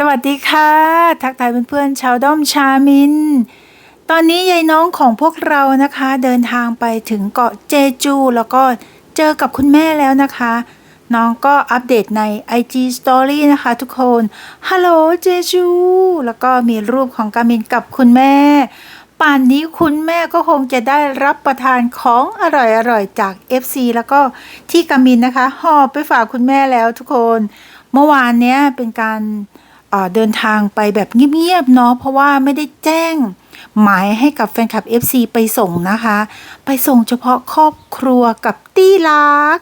สวัสดีค่ะ ทักทายเพื่อนๆชาวด้อมชามิน ตอนนี้ยายน้องของพวกเรานะคะ เดินทางไปถึงเกาะเจจู แล้วก็เจอกับคุณแม่แล้วนะคะ น้องก็อัปเดตใน IG Story นะคะทุกคนฮัลโหลเจจู แล้วก็มีรูปของกามินกับคุณแม่ ป่านนี้คุณแม่ก็คงจะได้รับประทานของอร่อยๆจาก FC แล้วก็ที่กามินนะคะหอบไปฝากคุณแม่แล้วทุกคน เมื่อวานเนี้ยเป็นการ เอ่อเดินทางไปแบบเงียบๆเนาะเพราะว่าไม่ได้แจ้ง หมายให้กับแฟนคลับ FC ไปส่งนะคะ ไปส่งเฉพาะครอบครัวกับตี้รัก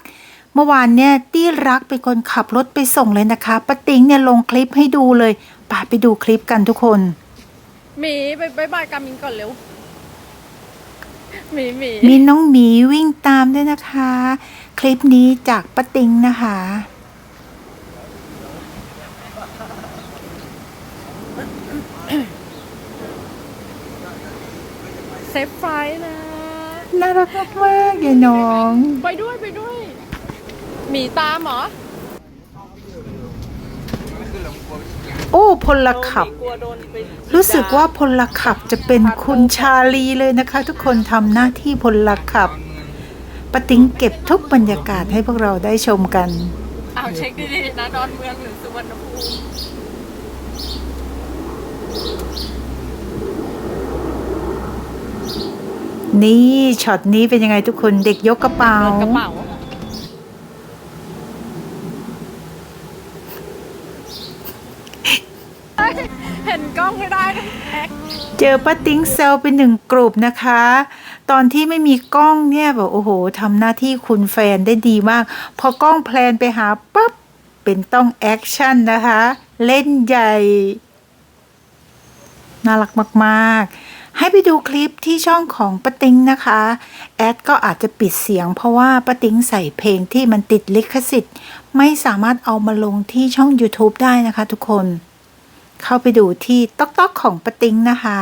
เมื่อวานเนี่ยตี้รักเป็นคนขับรถไปส่งเลยนะคะป้าติ๋งเนี่ยลงคลิปให้ดูเลยไปไปดูคลิปกันทุกคนหมีไปบายบายกามินก่อนเร็วหมีหมีมีน้องหมีวิ่งตามด้วยนะคะ คลิปนี้จากป้าติงนะคะ ซฟไฟนะ น่ารักมากๆยายน้อง ไปด้วยไปด้วย หมีตามเหรอ โอ้พลขับหมีกลัวโดนไปรู้สึกว่าพลขับจะเป็นคุณชาลีเลยนะคะ ทุกคนทำหน้าที่พลขับป้าติงเก็บทุกบรรยากาศให้พวกเราได้ชมกันอ้าวเช็คดีๆนะดอนเมืองหรือสุวรรณภูมิ นี่ช็อตนี้เป็นยังไงทุกคนเด็กยกกระเป๋ารถกระเป๋า เห็นกล้องไม่ได้นะแอ๊กเจอป้าติ้งเซลเป็นหนึ่งกลุ่มนะคะ ตอนที่ไม่มีกล้องเนี่ยแบบโอ้โหทำหน้าที่คุณแฟนได้ดีมาก พอกล้องแพลนไปหาปั๊บเป็นต้องแอคชั่นนะคะ เล่นใหญ่ น่ารักมาก ๆ ให้ไปดูคลิปที่ช่องของปติงนะคะ แอดก็อาจจะปิดเสียงเพราะว่าปติงใส่เพลงที่มันติดลิขสิทธิ์ ไม่สามารถเอามาลงที่ช่อง YouTube ได้นะคะทุกคน เข้าไปดูที่ต๊อกต๊อกของปะติงนะคะ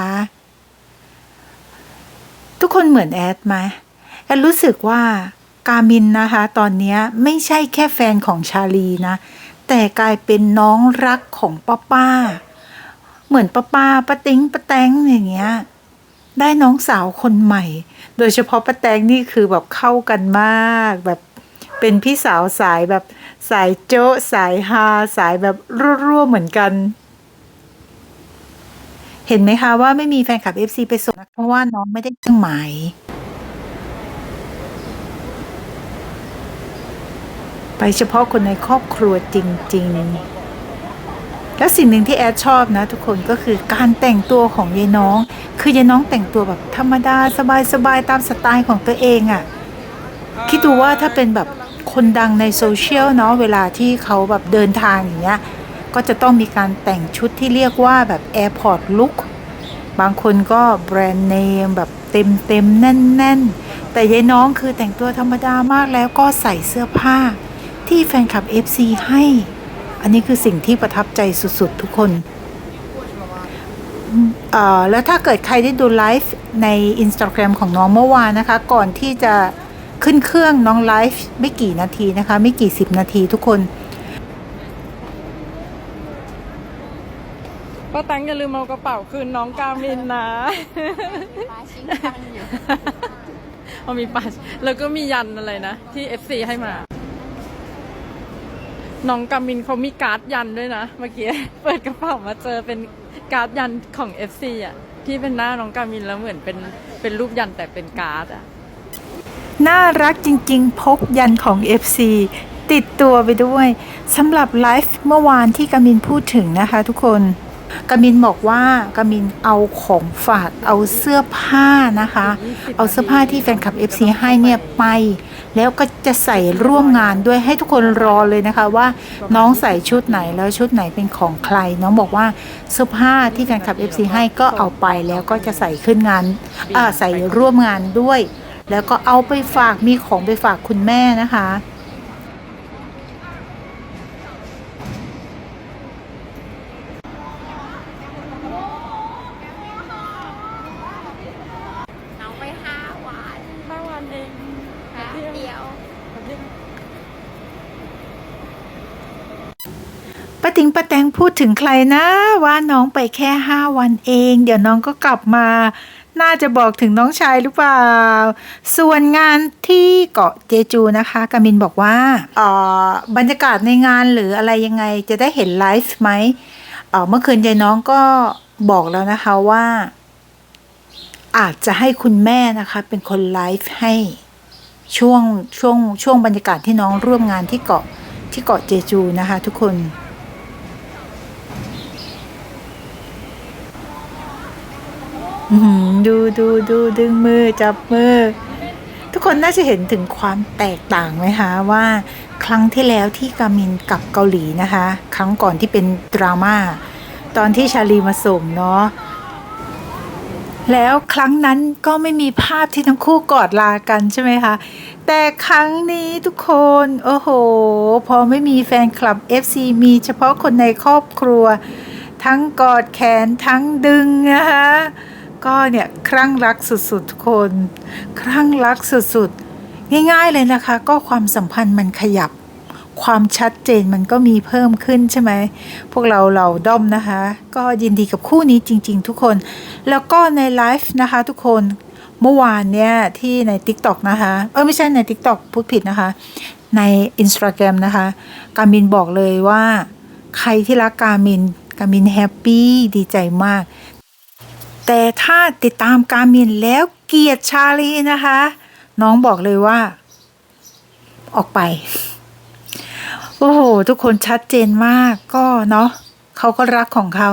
ทุกคนเหมือนแอดไหมแอดรู้สึกว่ากามินนะคะ ตอนนี้ไม่ใช่แค่แฟนของชาลีนะ แต่กลายเป็นน้องรักของป้าป้า เหมือนป้าป้าป้าติงป้าแตงอย่างเงี้ย ได้น้องสาวคนใหม่ โดยเฉพาะป้าแตงนี่คือแบบเข้ากันมากแบบเป็นพี่สาวสายแบบสายโจ๊ะสายฮาสายแบบรั่วๆเหมือนกัน เห็นไหมคะว่าไม่มีแฟนคลับ FC ไปส่งนะเพราะว่าน้องไม่ได้เครื่องหมายไปเฉพาะคนในครอบครัวจริง ๆ แล้วสิ่งหนึ่งที่แอดชอบนะ ทุกคนก็คือการแต่งตัวของยายน้อง คือยายน้องแต่งตัวแบบธรรมดาสบายๆตามสไตล์ของตัวเองอะ่ะคิดดูว่าถ้าเป็นแบบคนดังในโซเชียลเนาะเวลาที่เขาแบบเดินทางอย่างเงี้ยก็จะต้องมีการแต่งชุดที่เรียกว่าแบบ Airport Look บางคนก็แบรนด์เนมแบบเต็มเต็มๆแน่นๆแต่ยายน้องคือแต่งตัวธรรมดามากแล้วก็ใส่เสื้อผ้าที่แฟนคลับ FC ให้ อันนี้คือสิ่งที่ประทับใจสุดๆ ทุกคนเอ่อแล้วถ้าเกิดใครได้ดูไลฟ์ใน Instagram ของน้องเมื่อวานนะคะ ก่อนที่จะขึ้นเครื่องน้องไลฟ์ไม่กี่นาทีนะคะ ไม่กี่สิบนาทีทุกคนป้าแตังอย่าลืมเอากระเป๋าคืนน้องกามินนะปลาชิ้นกันอยู่เอามีปัสแล้วก็มียันอะไรนะ ที่ FC ให้มา น้องกามินเขามีการ์ดยันด้วยนะ เมื่อกี้เปิดกระเป๋ามาเจอเป็นการ์ดยันของ FC อะที่เป็นหน้าน้องกามินแล้วเหมือนเป็นเป็นรูปยันแต่เป็นการ์ดอะน่ารักจริงๆ พกยันของ FC ติดตัวไปด้วยสำหรับไลฟ์เมื่อวานที่กามินพูดถึงนะคะทุกคนกามินบอกว่ากามินเอาของฝากเอาเสื้อผ้านะคะ เอาเสื้อผ้าที่แฟนคลับ FC ให้เนี่ยไป แล้วก็จะใส่ร่วมงานด้วยให้ทุกคนรอเลยนะคะว่าน้องใส่ชุดไหนแล้วชุดไหนเป็นของใคร น้องบอกว่าเสื้อผ้าที่แฟนคลับ FC ให้ก็เอาไปแล้วก็จะใส่ขึ้นงานอ่าใส่ร่วมงานด้วย แล้วก็เอาไปฝากมีของไปฝากคุณแม่นะคะ น้องไปห้าวัน ห้าวันเอง แป๊บเดียว ปป้าติงป้าแตงพูดถึงใครนะว่าน้องไปแค่ห้าวันเอง เดี๋ยวน้องก็กลับมา น่าจะบอกถึงน้องชายหรือเปล่า ส่วนงานที่เกาะเจจูนะคะกามินบอกว่าเอ่อบรรยากาศในงานหรืออะไรยังไงจะได้เห็นไลฟ์ไหมเอ่อเมื่อคืนยายน้องก็บอกแล้วนะคะว่า อาจจะให้คุณแม่นะคะ เป็นคนไลฟ์ให้ช่วงช่วงช่วงบรรยากาศที่น้องร่วมงานที่เกาะที่เกาะเจจูนะคะ ทุกคน อื้อหือ ดูดูดูดึงมือจับมือ ทุกคนน่าจะเห็นถึงความแตกต่างไหมคะว่า ครั้งที่แล้วที่กามินกับเกาหลีนะคะ ครั้งก่อนที่เป็นดราม่าตอนที่ชาลีมาส่งเนาะแล้วครั้งนั้นก็ไม่มีภาพที่ทั้งคู่กอดลากันใช่ไหมคะ แต่ครั้งนี้ทุกคน โอ้โห พอไม่มีแฟนคลับ FC มีเฉพาะคนในครอบครัว ทั้งกอดแขนทั้งดึงนะคะ ก็เนี่ยครั่งรักสุดๆทุกคนครั่งรักสุดๆ ง่ายๆเลยนะคะ ก็ความสัมพันธ์มันขยับ ความชัดเจนมันก็มีเพิ่มขึ้นใช่ไหม พวกเราเราด้อมนะคะ ก็ยินดีกับคู่นี้จริง ๆ ทุกคน แล้วก็ในไลฟ์นะคะทุกคนเมื่อวานเนี่ยที่ใน TikTok นะคะ เออไม่ใช่ใน TikTok พูดผิดนะคะ ใน Instagram นะคะ กามินบอกเลยว่า ใครที่รักกามินกามินแฮปปี้ดีใจมาก แต่ถ้าติดตามการมินแล้วเกลียดชาลีนะคะ น้องบอกเลยว่า ออกไป โอ้โห ทุกคนชัดเจนมากก็เนาะเขาก็รักของเขา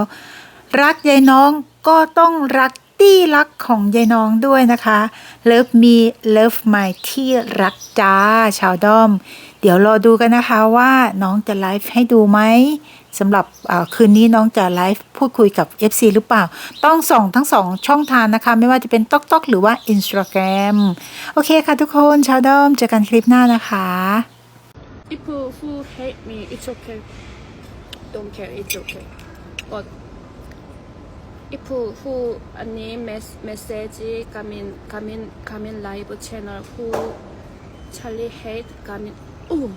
รักยายน้องก็ต้องรักที่รักของยายน้องด้วยนะคะ Love me love my ที่รักจ้าชาวด้อม เดี๋ยวรอดูกันนะคะว่าน้องจะไลฟ์ให้ดูไหม สำหรับคืนนี้น้องจะไลฟ์พูดคุยกับ FC หรือเปล่า ต้องส่องทั้งสองช่องทางนะคะ ไม่ว่าจะเป็น TokTok อกหรือว่า Instagram โอเคค่ะทุกคนชาวด้อมเจอกันคลิปหน้านะคะ If who hate me, it's okay. Don't care, it's okay. But if who any mes message coming coming coming live channel who Charlie hate coming oh